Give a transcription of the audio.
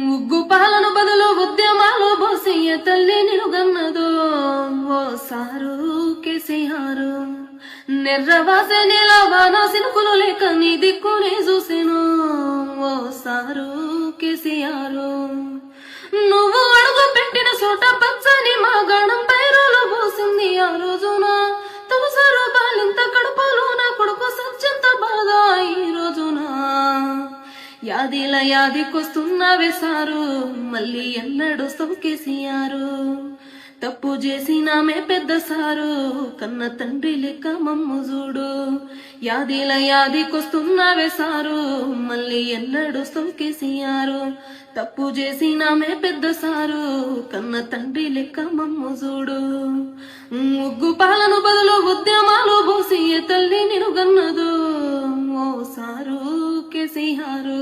ముగ్గు పాలను బదులు ఉద్యమాలు బోసయ్య తల్లి నిలుగన్నదో. ఓ సారు కేసీఆర్ నేల నిలవానో సినుకులు లేక నీ దిక్కునే చూసెను. ఓ సారు కేసీఆరు యాదిల యాదికొస్తున్నావే సారు. మళ్ళీ ఎన్నడు సౌకేసియారు తప్పు చేసినామే పెద్ద సారు. కన్న తండ్రి లెక్క మమ్ము చూడు. యాదిల యాదికొస్తున్నావే సారు. మళ్ళీ ఎన్నడు సౌకేసియారు తప్పు చేసినామే పెద్ద సారు. కన్న తండ్రి లెక్క మమ్ము చూడు. ముగ్గు పాలను బదులు ఉద్యమాలు తల్లి నిరుగన్నదు ఓ సారు కేసీఆరు